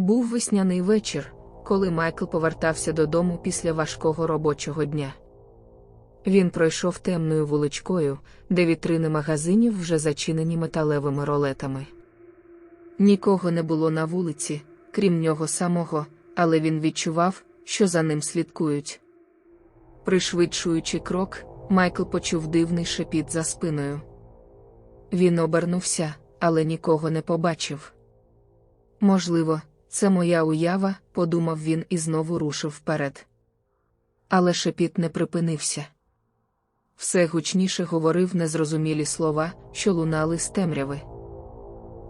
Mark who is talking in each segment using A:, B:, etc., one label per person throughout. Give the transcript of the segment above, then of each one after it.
A: Був весняний вечір, коли Майкл повертався додому після важкого робочого дня. Він пройшов темною вуличкою, де вітрини магазинів вже зачинені металевими ролетами. Нікого не було на вулиці, крім нього самого, але він відчував, що за ним слідкують. Пришвидшуючи крок, Майкл почув дивний шепіт за спиною. Він обернувся, але нікого не побачив. Можливо, це моя уява, подумав він і знову рушив вперед. Але шепіт не припинився. Все гучніше говорив незрозумілі слова, що лунали з темряви.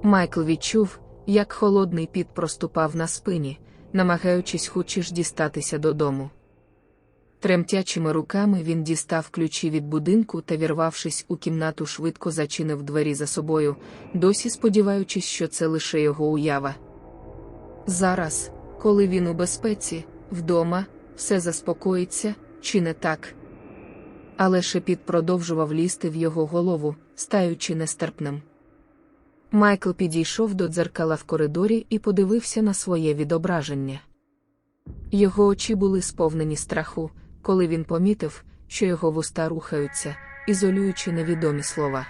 A: Майкл відчув, як холодний піт проступав на спині, намагаючись хоч ж дістатися додому. Тремтячими руками він дістав ключі від будинку та, вірвавшись у кімнату, швидко зачинив двері за собою, досі сподіваючись, що це лише його уява. Зараз, коли він у безпеці, вдома, все заспокоїться, чи не так. Але шепіт продовжував лізти в його голову, стаючи нестерпним. Майкл підійшов до дзеркала в коридорі і подивився на своє відображення. Його очі були сповнені страху, коли він помітив, що його вуста рухаються, ізолюючи невідомі слова.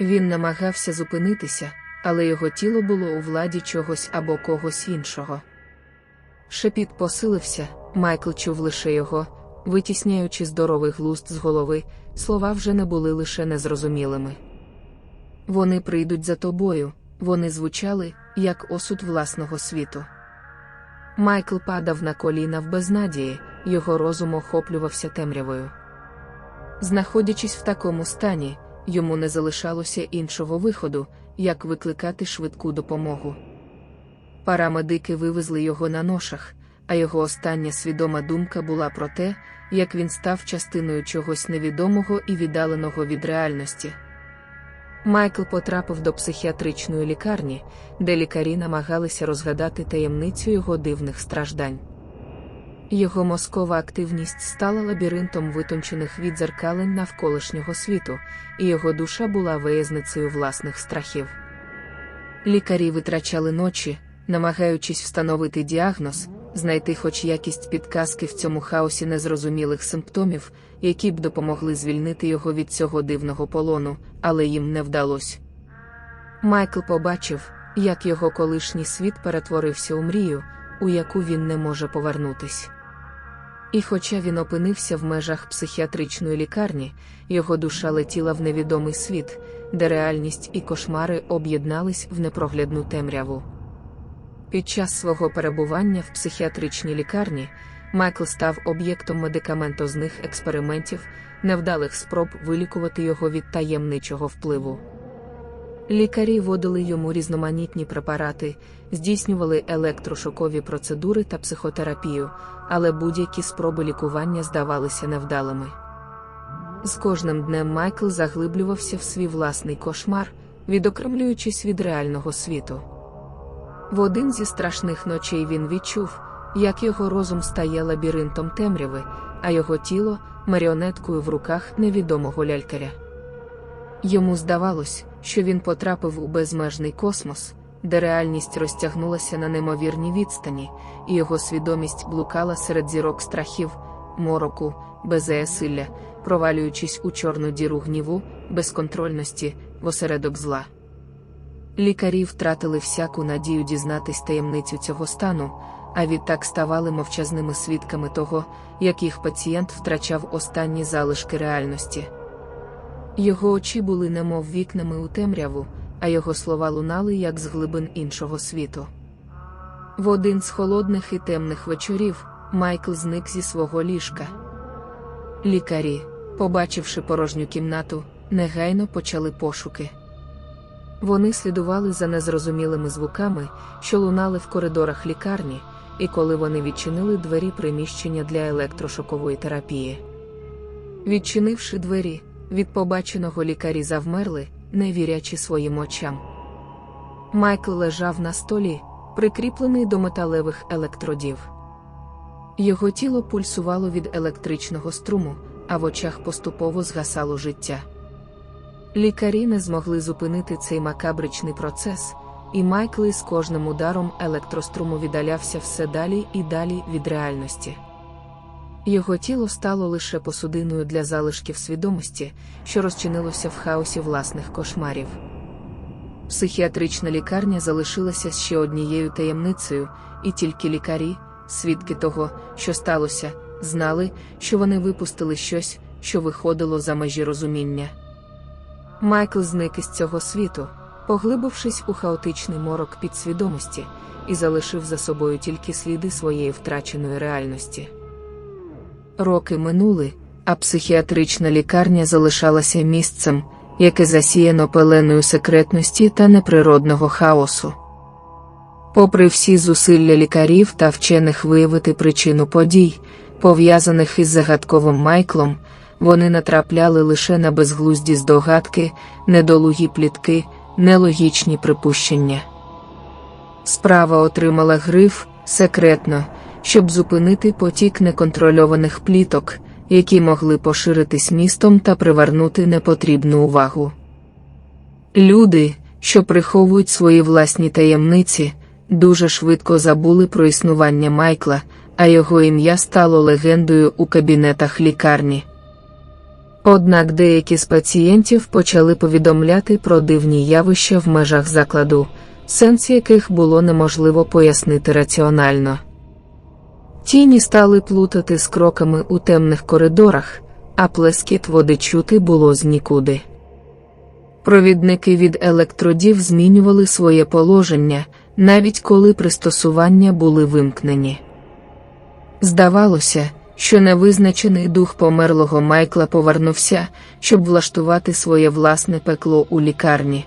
A: Він намагався зупинитися, але його тіло було у владі чогось або когось іншого. Шепіт посилився, Майкл чув лише його, витісняючи здоровий глузд з голови, слова вже не були лише незрозумілими. Вони прийдуть за тобою, вони звучали, як осуд власного світу. Майкл падав на коліна в безнадії, його розум охоплювався темрявою. Знаходячись в такому стані, йому не залишалося іншого виходу, як викликати швидку допомогу. Парамедики вивезли його на ношах, а його остання свідома думка була про те, як він став частиною чогось невідомого і віддаленого від реальності. Майкл потрапив до психіатричної лікарні, де лікарі намагалися розгадати таємницю його дивних страждань. Його мозкова активність стала лабіринтом витончених відзеркалень навколишнього світу, і його душа була виязницею власних страхів. Лікарі витрачали ночі, намагаючись встановити діагноз, знайти хоч якість підказки в цьому хаосі незрозумілих симптомів, які б допомогли звільнити його від цього дивного полону, але їм не вдалося. Майкл побачив, як його колишній світ перетворився у мрію, у яку він не може повернутись. І хоча він опинився в межах психіатричної лікарні, його душа летіла в невідомий світ, де реальність і кошмари об'єднались в непроглядну темряву. Під час свого перебування в психіатричній лікарні Майкл став об'єктом медикаментозних експериментів, невдалих спроб вилікувати його від таємничого впливу. Лікарі вводили йому різноманітні препарати, здійснювали електрошокові процедури та психотерапію, але будь-які спроби лікування здавалися невдалими. З кожним днем Майкл заглиблювався в свій власний кошмар, відокремлюючись від реального світу. В один зі страшних ночей він відчув, як його розум стає лабіринтом темряви, а його тіло маріонеткою в руках невідомого лялькаря. Йому здавалось, що він потрапив у безмежний космос, де реальність розтягнулася на немовірні відстані, і його свідомість блукала серед зірок страхів, мороку, беззаясилля, провалюючись у чорну діру гніву, безконтрольності, в осередок зла. Лікарі втратили всяку надію дізнатись таємницю цього стану, а відтак ставали мовчазними свідками того, як їх пацієнт втрачав останні залишки реальності. Його очі були немов вікнами у темряву, а його слова лунали як з глибин іншого світу. В один з холодних і темних вечорів Майкл зник зі свого ліжка. Лікарі, побачивши порожню кімнату, негайно почали пошуки. Вони слідували за незрозумілими звуками, що лунали в коридорах лікарні, і коли вони відчинили двері приміщення для електрошокової терапії. Відчинивши двері, від побаченого лікарі завмерли, не вірячи своїм очам. Майкл лежав на столі, прикріплений до металевих електродів. Його тіло пульсувало від електричного струму, а в очах поступово згасало життя. Лікарі не змогли зупинити цей макабричний процес, і Майкл із кожним ударом електроструму віддалявся все далі і далі від реальності. Його тіло стало лише посудиною для залишків свідомості, що розчинилося в хаосі власних кошмарів. Психіатрична лікарня залишилася ще однією таємницею, і тільки лікарі, свідки того, що сталося, знали, що вони випустили щось, що виходило за межі розуміння. Майкл зник із цього світу, поглибившись у хаотичний морок підсвідомості, і залишив за собою тільки сліди своєї втраченої реальності. Роки минули, а психіатрична лікарня залишалася місцем, яке засіяно пеленою секретності та неприродного хаосу. Попри всі зусилля лікарів та вчених виявити причину подій, пов'язаних із загадковим Майклом, вони натрапляли лише на безглузді здогадки, недолугі плітки, нелогічні припущення. Справа отримала гриф секретно, щоб зупинити потік неконтрольованих пліток, які могли поширитись містом та привернути непотрібну увагу. Люди, що приховують свої власні таємниці, дуже швидко забули про існування Майкла, а його ім'я стало легендою у кабінетах лікарні. Однак деякі з пацієнтів почали повідомляти про дивні явища в межах закладу, сенс яких було неможливо пояснити раціонально. Тіні стали плутати з кроками у темних коридорах, а плескіт води чути було з нікуди. Провідники від електродів змінювали своє положення, навіть коли пристосування були вимкнені. Здавалося, що невизначений дух померлого Майкла повернувся, щоб влаштувати своє власне пекло у лікарні.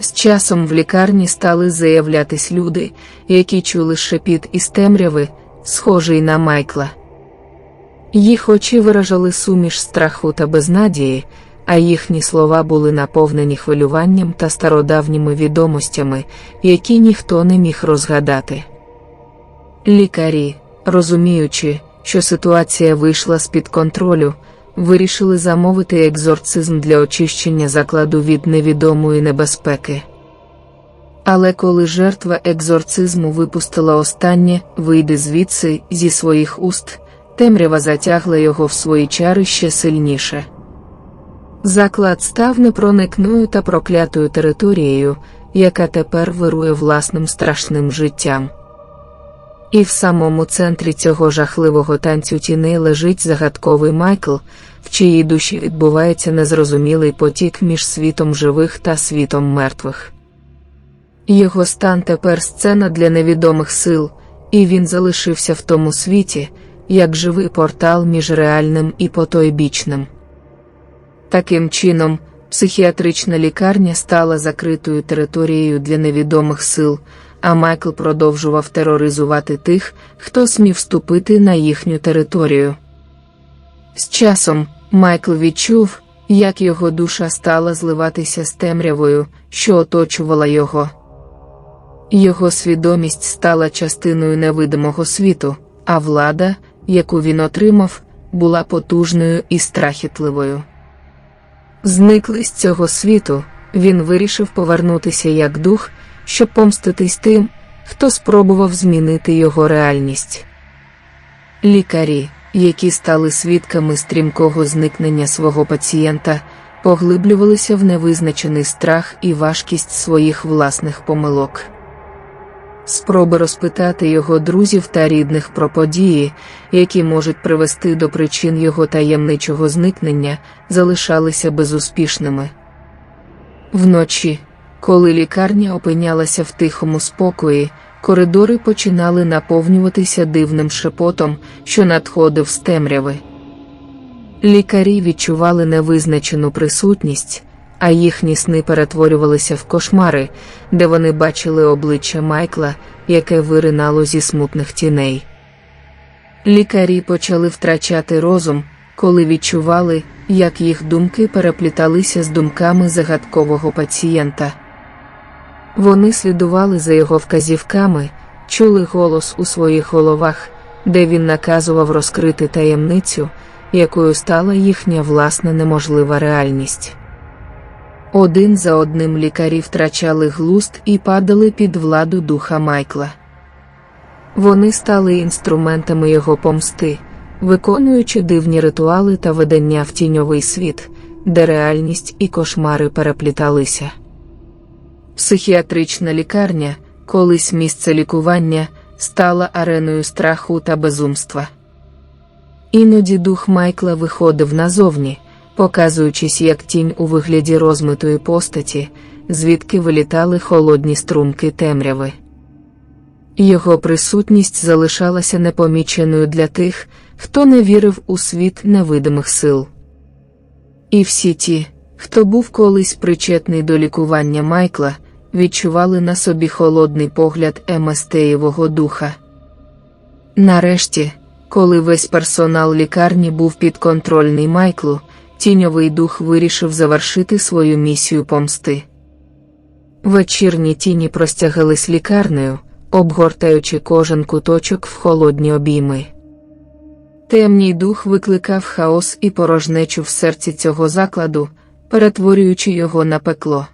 A: З часом в лікарні стали заявлятись люди, які чули шепіт із темряви, схожий на Майкла. Їх очі виражали суміш страху та безнадії, а їхні слова були наповнені хвилюванням та стародавніми відомостями, які ніхто не міг розгадати. Лікарі, розуміючи, що ситуація вийшла з-під контролю, вирішили замовити екзорцизм для очищення закладу від невідомої небезпеки. Але коли жертва екзорцизму випустила останнє, вийде звідси зі своїх уст, темрява затягла його в свої чари ще сильніше. Заклад став непроникною та проклятою територією, яка тепер вирує власним страшним життям. І в самому центрі цього жахливого танцю тіней лежить загадковий Майкл, в чиїй душі відбувається незрозумілий потік між світом живих та світом мертвих. Його стан тепер сцена для невідомих сил, і він залишився в тому світі, як живий портал між реальним і потойбічним. Таким чином, психіатрична лікарня стала закритою територією для невідомих сил, а Майкл продовжував тероризувати тих, хто смів вступити на їхню територію. З часом Майкл відчув, як його душа стала зливатися з темрявою, що оточувала його. Його свідомість стала частиною невидимого світу, а влада, яку він отримав, була потужною і страхітливою. Зникли з цього світу, він вирішив повернутися як дух, щоб помститись тим, хто спробував змінити його реальність. Лікарі, які стали свідками стрімкого зникнення свого пацієнта, поглиблювалися в невизначений страх і важкість своїх власних помилок. Спроби розпитати його друзів та рідних про події, які можуть привести до причин його таємничого зникнення, залишалися безуспішними. Вночі, коли лікарня опинялася в тихому спокої, коридори починали наповнюватися дивним шепотом, що надходив з темряви. Лікарі відчували невизначену присутність а їхні сни перетворювалися в кошмари, де вони бачили обличчя Майкла, яке виринало зі смутних тіней. Лікарі почали втрачати розум, коли відчували, як їх думки перепліталися з думками загадкового пацієнта. Вони слідували за його вказівками, чули голос у своїх головах, де він наказував розкрити таємницю, якою стала їхня власна неможлива реальність. Один за одним лікарі втрачали глузд і падали під владу духа Майкла. Вони стали інструментами його помсти, виконуючи дивні ритуали та ведення в тіньовий світ, де реальність і кошмари перепліталися. Психіатрична лікарня, колись місце лікування, стала ареною страху та безумства. Іноді дух Майкла виходив назовні, показуючись як тінь у вигляді розмитої постаті, звідки вилітали холодні струмки темряви. Його присутність залишалася непоміченою для тих, хто не вірив у світ невидимих сил. І всі ті, хто був колись причетний до лікування Майкла, відчували на собі холодний погляд Еместеєвого духа. Нарешті, коли весь персонал лікарні був підконтрольний Майклу, тіньовий дух вирішив завершити свою місію помсти. Вечірні тіні простягались лікарнею, обгортаючи кожен куточок в холодні обійми. Темній дух викликав хаос і порожнечу в серці цього закладу, перетворюючи його на пекло.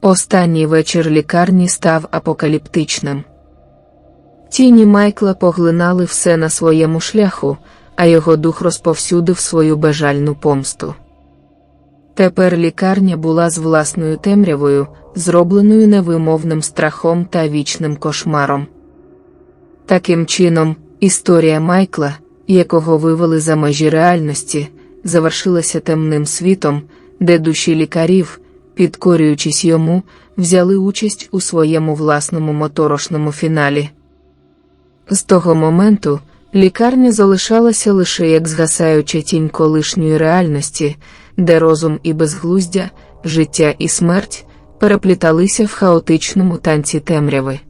A: Останній вечір лікарні став апокаліптичним. Тіні Майкла поглинали все на своєму шляху, а його дух розповсюдив свою бажальну помсту. Тепер лікарня була з власною темрявою, зробленою невимовним страхом та вічним кошмаром. Таким чином, історія Майкла, якого вивели за межі реальності, завершилася темним світом, де душі лікарів, підкорюючись йому, взяли участь у своєму власному моторошному фіналі. З того моменту лікарня залишалася лише як згасаюча тінь колишньої реальності, де розум і безглуздя, життя і смерть перепліталися в хаотичному танці темряви.